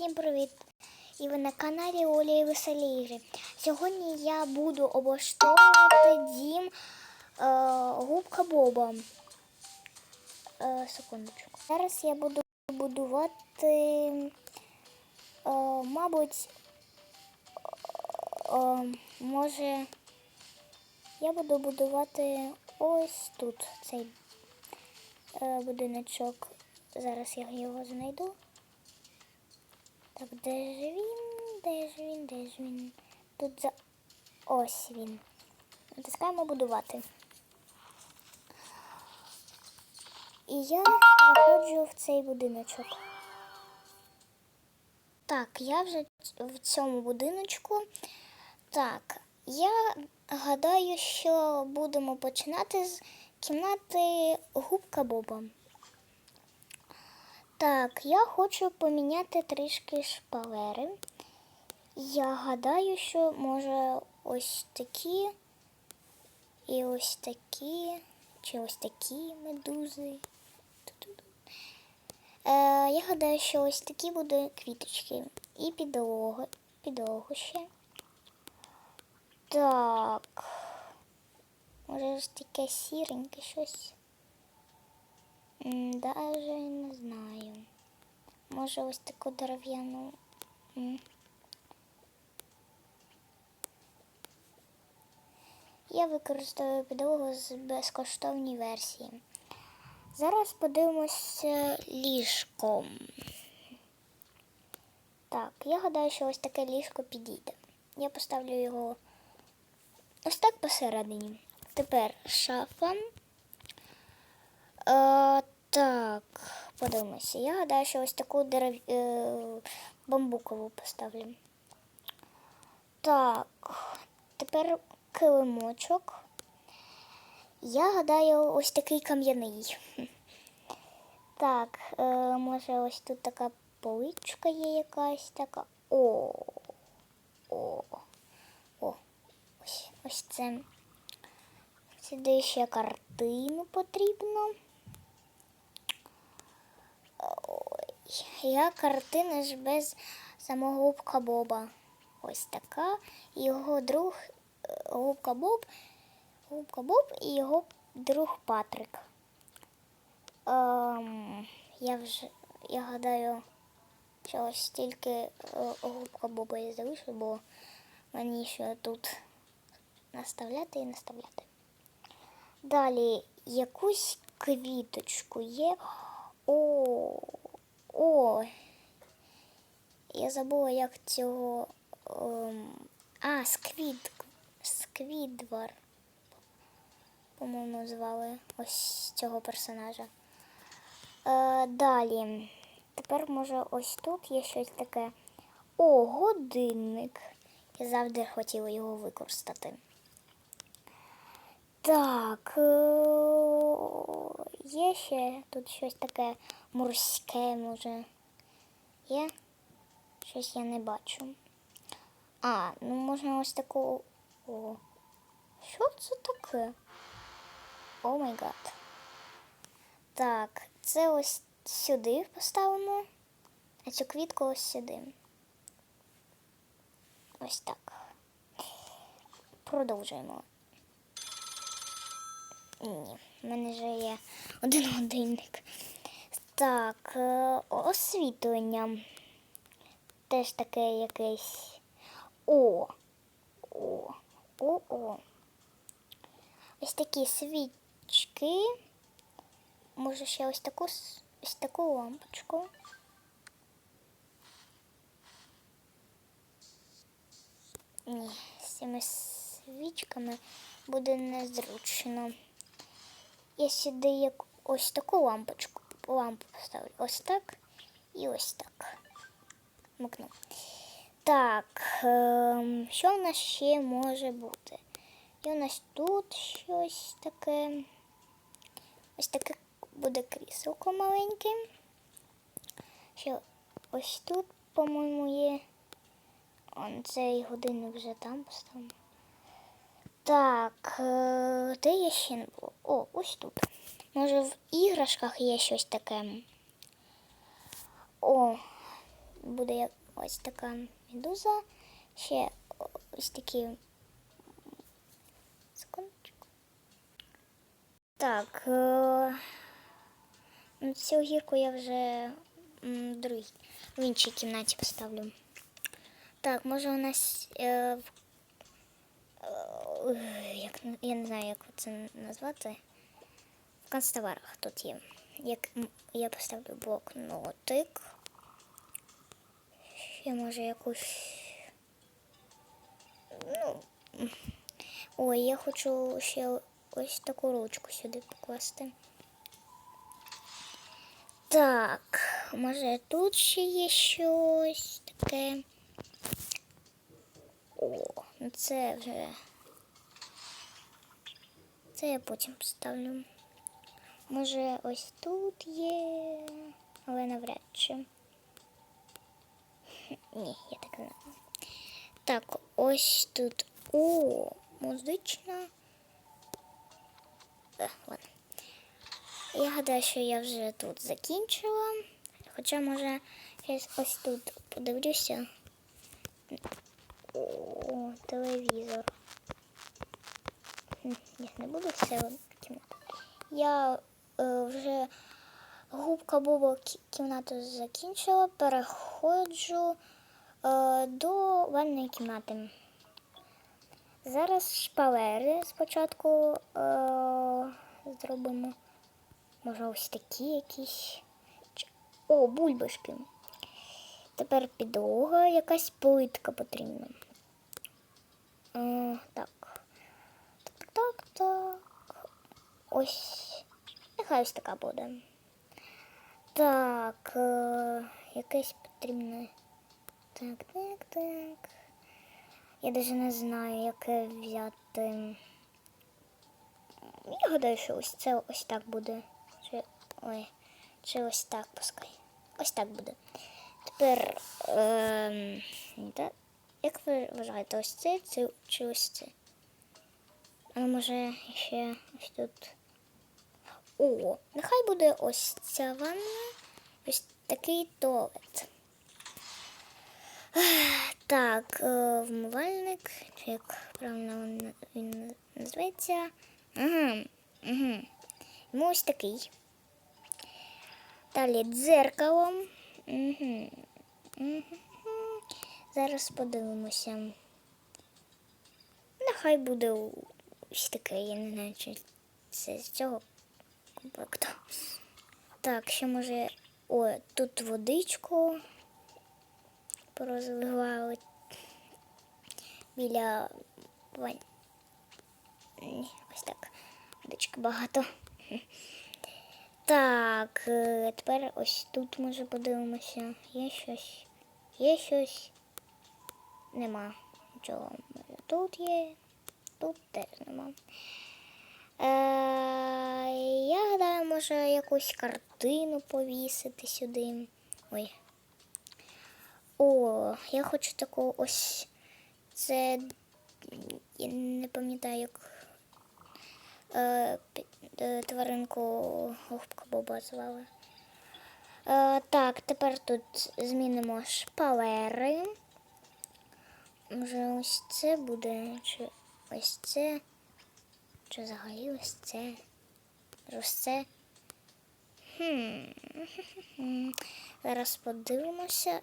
Всім привіт! І ви на каналі Оля і Веселі Ігри. Сьогодні я буду облаштовувати дім е, губка Боба. Е, секундочку. Зараз я буду будувати, е, мабуть, е, може, я буду будувати ось тут цей е, будиночок. Зараз я його знайду. Так, де ж він? Де ж він? Де ж він? Тут за. Ось він. Натискаємо будувати. І я заходжу в цей будиночок. Так, я вже в цьому будиночку. Так, я гадаю, що будемо починати з кімнати губка Боба. Так, я хочу поміняти трішки шпалери. Я гадаю, що може ось такі і ось такі, чи ось такі медузи. Е, я гадаю, що ось такі будуть квіточки. І підлоги, підлогу ще. Так. Може ж таке сіреньке щось. Даже не знаю. Може ось таку дерев'яну. Я використовую підлогу з безкоштовній версії. Зараз подивимося ліжком. Так, я гадаю, що ось таке ліжко підійде. Я поставлю його ось так посередині. Тепер шафа. Е, так, подивимося. Я гадаю, що ось таку дерев... е, бамбукову поставлю. Так, тепер килимочок. Я гадаю, ось такий кам'яний. Так, е, може ось тут така поличка є якась така. О, о, о, ось, ось це. Сюди ще картину потрібно. Я картина ж без самого губка Боба. Ось така. Його друг е, губка Боб, губка Боб і його друг Патрик. Ем, я вже я гадаю, що ось тільки е, губка Боба я залишу, бо мені ще тут наставляти і наставляти. Далі якусь квіточку є. О, о. Я забула, як цього. Ем, а, сквід. Сквідвар. По-моєму, звали ось цього персонажа. Е, далі. Тепер, може, ось тут є щось таке. О, годинник. Я завжди хотіла його використати. Так, е, є ще тут щось таке морське, може. Є? Щось я не бачу. А, ну можна ось таку. О. Що це таке? О май гад. Так, це ось сюди поставимо, а цю квітку ось сюди. Ось так. Продовжуємо. Ні, в мене вже є один годинник. Так, е, освітлення. Теж таке якесь. О. О. О, о. Ось такі свічки. Може ще ось таку ось таку лампочку. Ні, з цими свічками буде незручно. Я сюди як ось таку лампочку, лампу поставлю. Ось так і ось так. Вмикну. Так, ем, що в нас ще може бути? І у нас тут щось таке. Ось таке буде кріселко маленьке. Ще ось тут, по-моєму, є. Он цей годинник вже там поставимо. Так, е, де я ще? О, ось тут. Може в іграшках є щось таке. О, буде як ось така медуза. Ще ось такі. Секундочку. Так. Е... Цю гірку я вже в в іншій кімнаті поставлю. Так, може у нас е, в- як, я не знаю, як це назвати. В канцтоварах тут є. Як я поставлю блокнотик. Ще може якусь. Ну. Ой, я хочу ще ось таку ручку сюди покласти. Так, може тут ще є щось таке. О, ну це вже. Це я потім поставлю. Може, ось тут є, але навряд чи. Ні, я так не знаю. Так, ось тут. О, музична. Е, ладно. Я гадаю, що я вже тут закінчила. Хоча, може, я ось тут подивлюся. О, телевізор. Ні, не буду все кімнату. Я е, вже губка Боба кімнату закінчила, переходжу е, до ванної кімнати. Зараз шпалери спочатку е, зробимо. Може, ось такі якісь. О, бульбашки. Тепер підлога, якась плитка потрібна. Е, так. Так, так, так. Ось. Нехай ось така буде. Так. Е, якесь потрібне. Так, так, так. Я навіть не знаю, яке взяти. Я гадаю, що ось це ось так буде. Чи, ой, чи ось так пускай. Ось так буде. Тепер, ем, да, як ви вважаєте, ось це чи, чи ось це? А може ще ось тут. О, нехай буде ось ця ванна, ось такий туалет. Так, е, вмивальник, чи як правильно він- називається. Ага, угу. Йому ось такий. Далі дзеркало. Угу. Зараз подивимося. Нехай буде ось таке, я не знаю, чи це з цього комплекту. Так, ще може. О, тут водичку порозливали біля вань. Ось так. Водички багато. Так, е, тепер ось тут може подивимося. Є щось. Є щось. Нема нічого. Тут є, тут теж нема. Е, я гадаю, може якусь картину повісити сюди. Ой. О, я хочу таку ось. Це. Я не пам'ятаю, як е, е, тваринку губка Боба звали. Е, так, тепер тут змінимо шпалери. Може, ось це буде, чи ось це, чи взагалі ось це. Ось це. Хм. Зараз подивимося.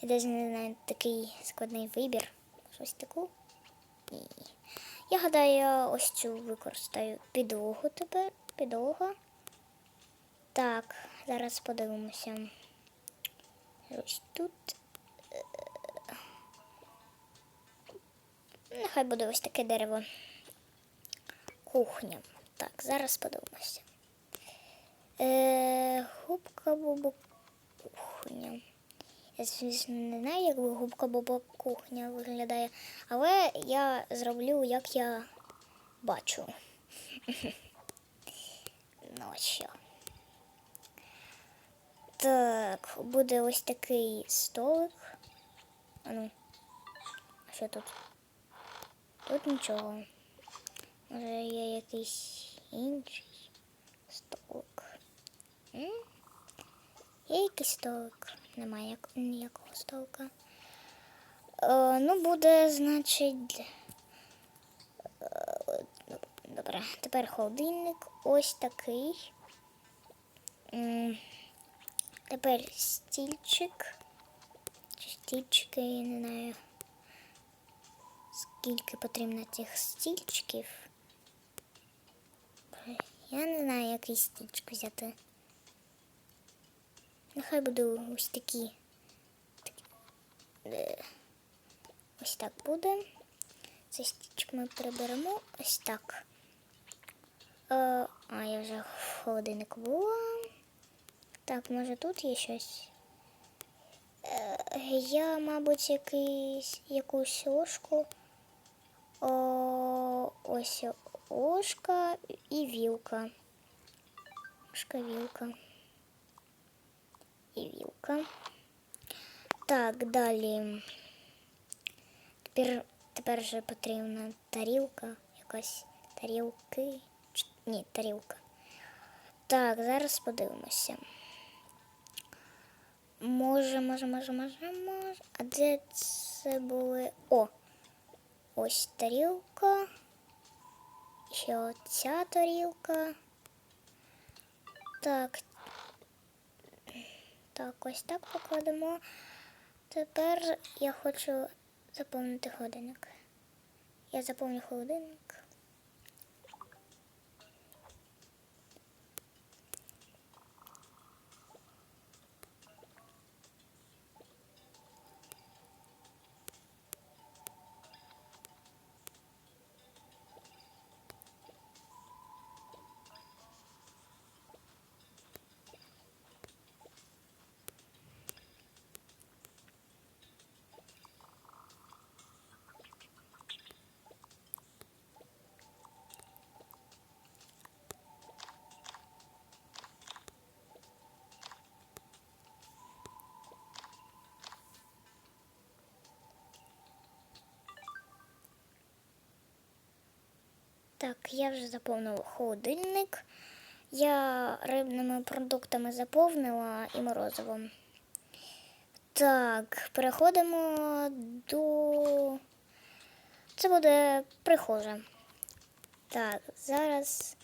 Я навіть не знаю такий складний вибір. Щось таку. Ні. Я гадаю, я ось цю використаю підлогу тепер. Підлога. Так, зараз подивимося. Ось тут. Е, Нехай буде ось таке дерево. Кухня. Так, зараз подивимося. Е, губка Боба кухня. Я, звісно, не знаю, як губка Боба кухня виглядає, але я зроблю, як я бачу. Ну що. Так, буде ось такий столик. А ну, що тут? Тут нічого. Може є якийсь інший столик. М? Є якийсь столик? Немає як- ніякого столика. Е, ну, буде, значить. е, Добре, тепер холодильник ось такий. Тепер стільчик. Чи стільчики, я не знаю. Скільки потрібно цих стільчиків. Я не знаю, який стільчик взяти. Нехай буде ось такі. Е, Ось так буде. Цей стільчик ми приберемо ось так. Е, а, я вже в холодильнику була. Так, може тут є щось. Е, я, мабуть, якийсь, якусь ложку. О, ось ложка і вілка. Ложка, вілка. І вілка. Так, далі. Тепер, тепер вже потрібна тарілка. Якась тарілки. Чи- Ні, тарілка. Так, зараз подивимося. Може, може, може, може, може. А де це були? О! Ось тарілка. Ще оця тарілка. Так. Так, ось так покладемо. Тепер я хочу заповнити годинник. Я заповню холодильник. Так, я вже заповнила холодильник. Я рибними продуктами заповнила і морозивом. Так, переходимо до. Це буде прихожа. Так, зараз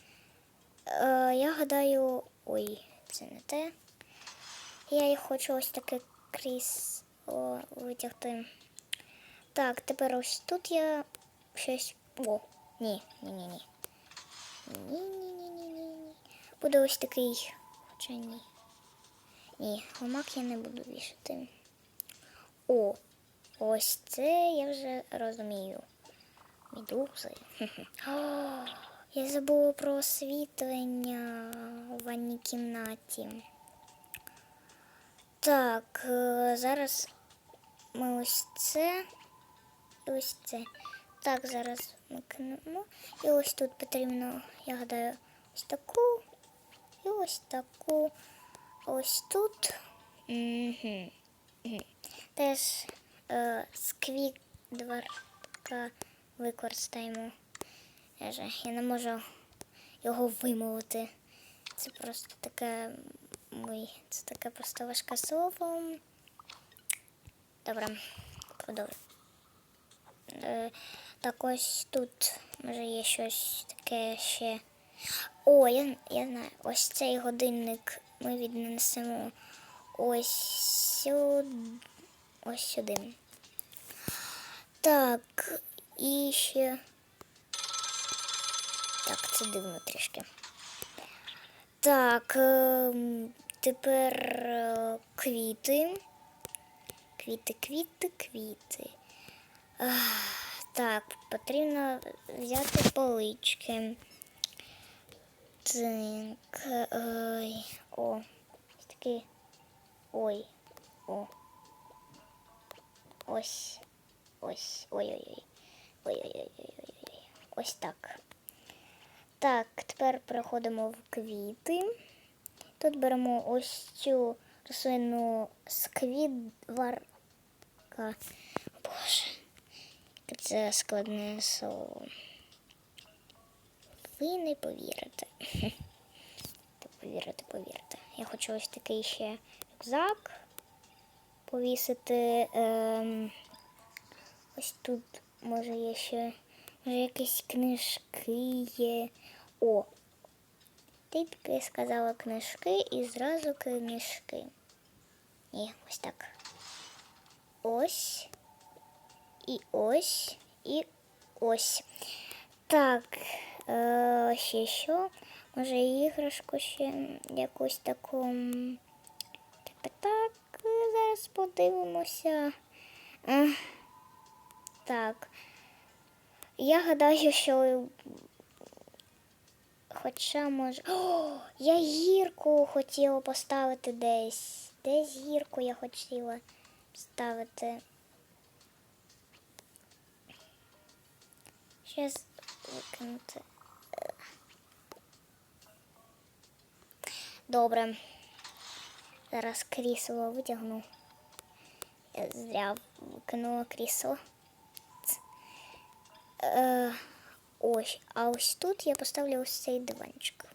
е, я гадаю. Ой, це не те. Я їх хочу ось таке крісло витягти. Так, тепер ось тут я щось. О, ні, ні, ні, ні. Ні, ні, ні, ні, ні, ні. Буде ось такий. Хоча ні. Ні, гамак я не буду вішати. О, ось це я вже розумію. Медузи. О, я забула про освітлення у ванній кімнаті. Так, е, зараз ми ось це і ось це. Так, зараз ми. І ось тут потрібно, я гадаю, ось таку і ось таку. Ось тут. Угу. Теж е, сквідварка використаємо. Я, я не можу його вимовити. Це просто таке. Ой, це таке просто важке слово. Добре, продовжуємо. Е, так ось тут може є щось таке ще. О, я, я знаю, ось цей годинник ми віднесемо ось сюди. Ось сюди. Так, і ще. Так, це дивно трішки. Так, ем, тепер е, квіти. Квіти, квіти, квіти. Так, потрібно взяти полички. Так, ой, о, ось такий. Ой, о. Ось. Ось. Ой-ой-ой. Ой-ой-ой. Ось так. Так, тепер переходимо в квіти. Тут беремо ось цю рослину сквідварка. Боже, це складне слово. Ви не повірите. Повірите, повірите. Я хочу ось такий ще рюкзак, повісити. Ем, ось тут може є ще може якісь книжки є. О! Ти таки сказала книжки і зразу книжки. Ні, ось так. Ось. І ось. І ось. Так. Е, ще що? Може іграшку ще якусь таку. Так, так, зараз подивимося. Ех, Так. Я гадаю, що. Хоча може. О, я гірку хотіла поставити десь. Десь гірку я хотіла ставити. Щас викинути. Добре. Зараз крісло витягну. Я зря викинула крісло. Ц. Е, ось, а ось тут я поставлю ось цей диванчик.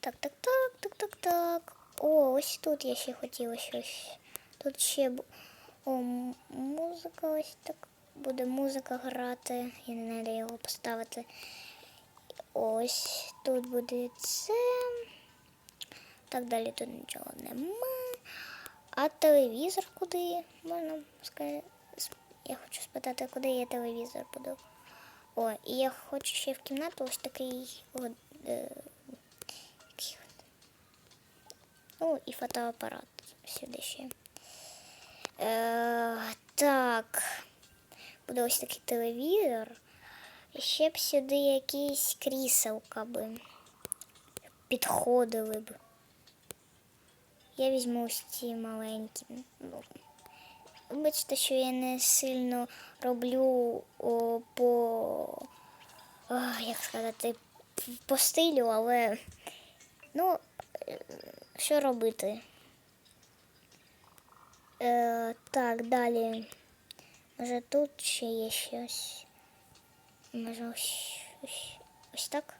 Так, так, так, так, так, так. О, ось тут я ще хотіла щось. Тут ще бу- О, м- музика ось так. Буде музика грати. Я не де його поставити. Ось тут буде це. Так далі тут нічого нема. А телевізор куди? Можна сказати. Я хочу спитати, куди я телевізор буду. О, і я хочу ще в кімнату ось такий. О, е, от. Ну, і фотоапарат сюди ще. Е, так. Буде ось такий телевізор. І ще б сюди якісь кріселка би підходили б. Я візьму ось ці маленькі. Ну, Вибачте, що я не сильно роблю о, по, о, як сказати, по стилю, але ну, що робити? Е, так, далі. Може тут ще є щось. Може ось, ось, ось так.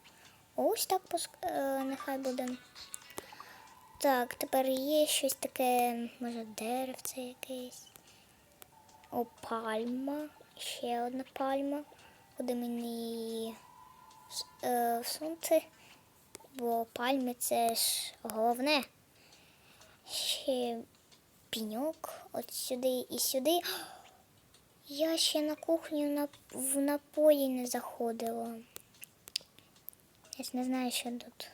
Ось так пуск... е, нехай буде. Так, тепер є щось таке, може деревце якесь. О, пальма. Ще одна пальма. Куди мені е, всунути. Бо пальми це ж головне. Ще піньок от сюди і сюди. Я ще на кухню на, в напої не заходила. Я ж не знаю, що тут.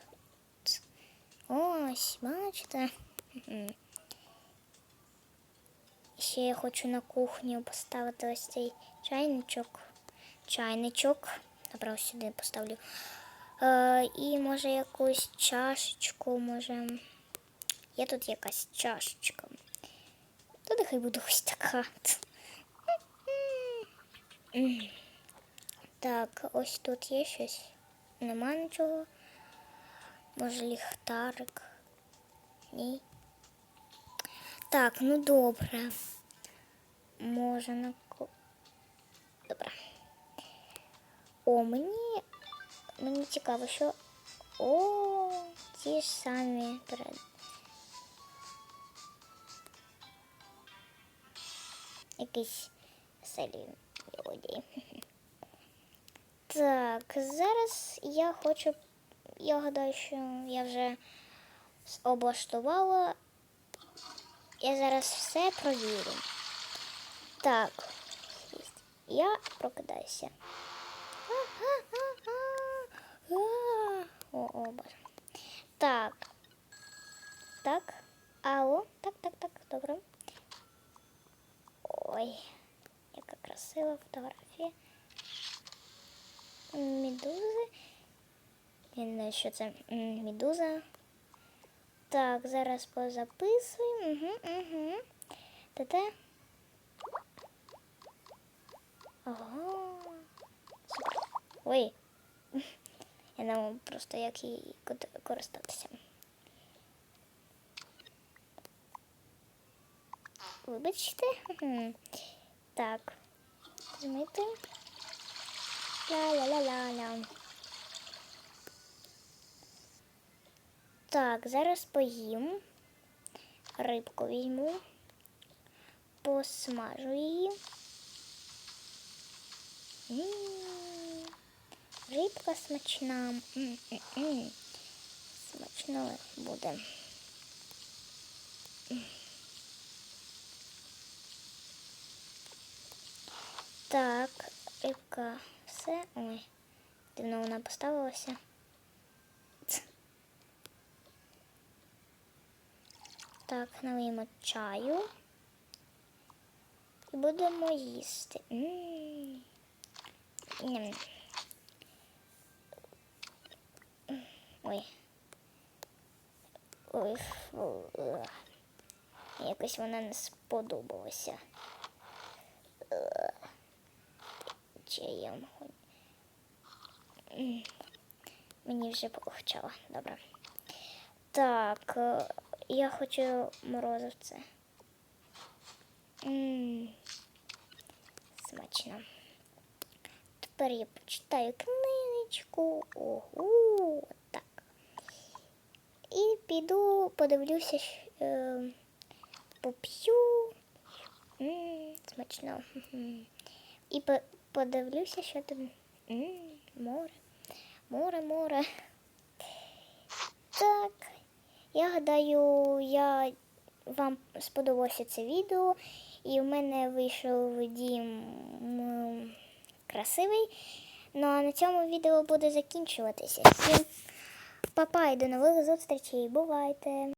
Ось, бачите. Ще я хочу на кухню поставити ось цей чайничок. Чайничок. Добре, ось сюди поставлю. Е, і може якусь чашечку, може. Є тут якась чашечка. То нехай буде ось така. М. Так, ось тут є щось. Нема нічого. Може ліхтарик. Ні. Так, ну добре. Може на ко- Добре. О, мені. Мені цікаво, що. О, ті ж самі перед. Якісь веселі Мелодії. Так, зараз я хочу. Я гадаю, що я вже облаштувала. Я зараз все провірю. Так, я прокидаюся. О, о, боже. Так. Так. Алло. Так, так, так, добре. Ой, красива фотографія. Медузи. Я не знаю, що це медуза. Так, зараз позаписуємо. Угу, угу. Та-та. Ага. Супер. Ой. Я можу просто як її користатися. Вибачте. Так. Змити. Ла-ла-ла-ла-ла. Так, зараз поїм. рибку візьму, посмажу її. М, Рибка смачна. М-м-м. Смачно буде. Так, рибка все. Ой, дивно вона поставилася. Так, налиємо чаю. І будемо їсти. Ой. Ой. Якось вона не сподобалася. Чаєм. Мені вже полегчало. Добре. Так, е, я хочу морозивце. Смачно. Тепер я почитаю книжечку. Ого, так. І піду, подивлюся, е, поп'ю. Смачно. І по- подивлюся, що там. Море. Море, море. Так. Я гадаю, я вам сподобалося це відео, і в мене вийшов дім красивий. Ну а на цьому відео буде закінчуватися. Всім па-па і до нових зустрічей. Бувайте!